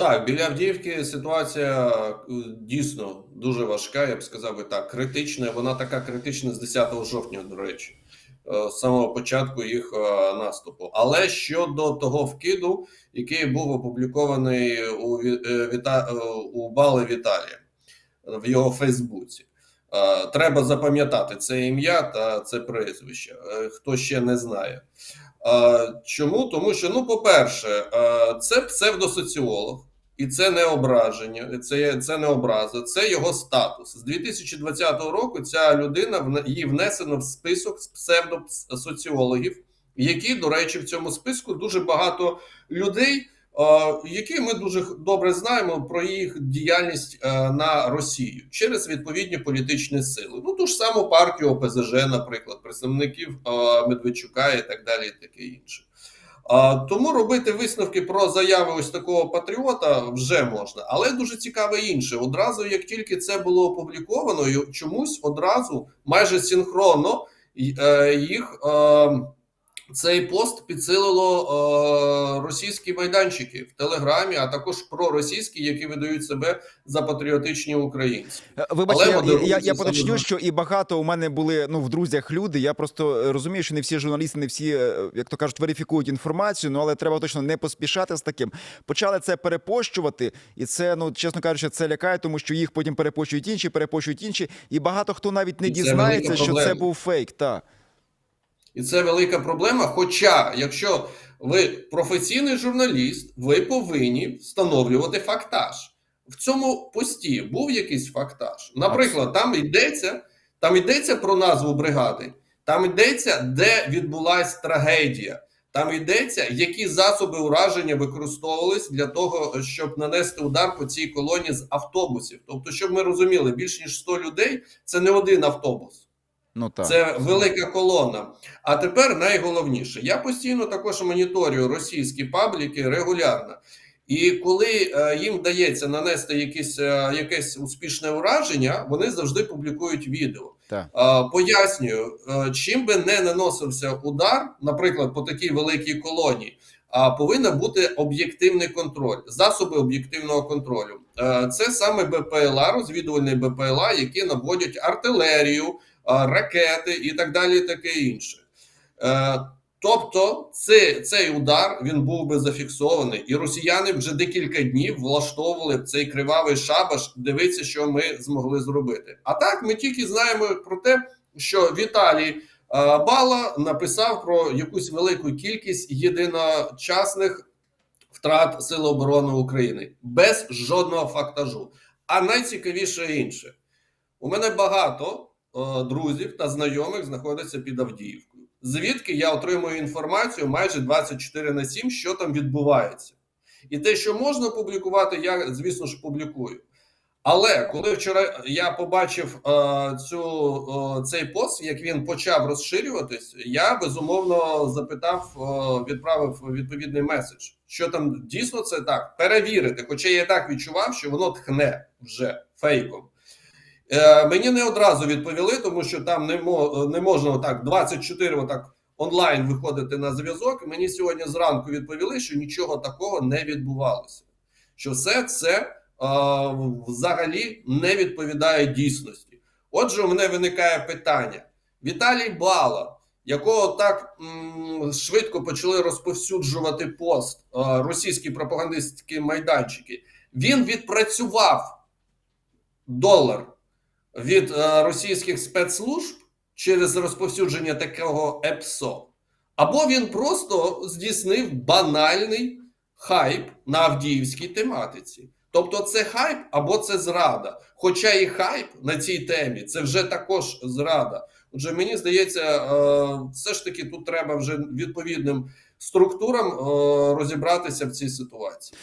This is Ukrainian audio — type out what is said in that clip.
Так, біля Авдіївки ситуація е, дійсно дуже важка, я б сказав би так, критична. Вона така критична з 10 жовтня, до речі, е, з самого початку їх е, наступу. Але щодо того вкиду, який був опублікований у, Віта, у Бали Віталія в його Фейсбуці. Треба запам'ятати це ім'я та це прізвище, хто ще не знає. Чому? Тому що, ну, по-перше, це псевдосоціолог, і це не ображення, це, це не образа, це його статус. З 2020 року ця людина її внесено в список псевдосоціологів, які, до речі, в цьому списку дуже багато людей, які ми дуже добре знаємо про їх діяльність е, на Росію через відповідні політичні сили. Ну, ту ж саму партію ОПЗЖ, наприклад, представників е, Медведчука і так далі, і таке інше. Тому робити висновки про заяви ось такого патріота вже можна, але дуже цікаве інше. Одразу, як тільки це було опубліковано, чомусь одразу майже синхронно е, їх е, цей пост підсилило е, російські майданчики в Телеграмі, а також проросійські, які видають себе за патріотичні українці. Е, Вибачте, я, я, я поточню, що і багато у мене були ну в друзях люди. Я просто е, розумію, що не всі журналісти, не всі, е, як то кажуть, верифікують інформацію. Ну але треба точно не поспішати з таким. Почали це перепощувати, і це, ну чесно кажучи, це лякає, тому що їх потім перепощують інші, перепощують інші, і багато хто навіть не І дізнається, що це був фейк. Та І це велика проблема. Хоча, якщо ви професійний журналіст, ви повинні встановлювати фактаж. В цьому пості був якийсь фактаж. Наприклад, там йдеться, там йдеться про назву бригади, там йдеться, де відбулася трагедія. Там йдеться, які засоби ураження використовувались для того, щоб нанести удар по цій колоні з автобусів. Тобто, щоб ми розуміли, більш ніж 100 людей це не один автобус. Ну так Це велика колона. А тепер найголовніше. Я постійно також моніторю російські пабліки регулярно. І коли е, їм вдається нанести якесь, е, якесь успішне ураження, вони завжди публікують відео. Так. Е, пояснюю, е, чим би не наносився удар, наприклад, по такій великій колонії, а повинен бути об'єктивний контроль, засоби об'єктивного контролю. Це саме БПЛА, розвідувальні БПЛА, які наводять артилерію, ракети і так далі, таке інше. Е, Тобто, це, цей удар він був би зафіксований, і росіяни вже декілька днів влаштовували цей кривавий шабаш. Дивіться, що ми змогли зробити. А так ми тільки знаємо про те, що Віталій е, Бала написав про якусь велику кількість єдиночасних втрат Сил оборони України без жодного фактажу. А найцікавіше інше: у мене багато е, друзів та знайомих знаходяться під Авдіївкою. Звідки я отримую інформацію майже 24 на 7, що там відбувається. І те, що можна публікувати, я, звісно ж, публікую. Але коли вчора я побачив е, цю, е, цей пост, як він почав розширюватись, я безумовно запитав, е, відправив відповідний меседж, що там дійсно це так, перевірити. Хоча я і так відчував, що воно тхне вже фейком. Е, мені не одразу відповіли, тому що там не, мо, не можна так 24 отак онлайн виходити на зв'язок. Мені сьогодні зранку відповіли, що нічого такого не відбувалося. Що все це е, взагалі не відповідає дійсності. Отже, у мене виникає питання: Віталій Бала, якого так м, швидко почали розповсюджувати пост е, російські пропагандистські майданчики, він відпрацював долар від е, російських спецслужб через розповсюдження такого ЕПСО, або він просто здійснив банальний хайп на Авдіївській тематиці. Тобто це хайп або це зрада. Хоча і хайп на цій темі це вже також зрада. Отже, мені здається, е, все ж таки тут треба вже відповідним структурам е, розібратися в цій ситуації.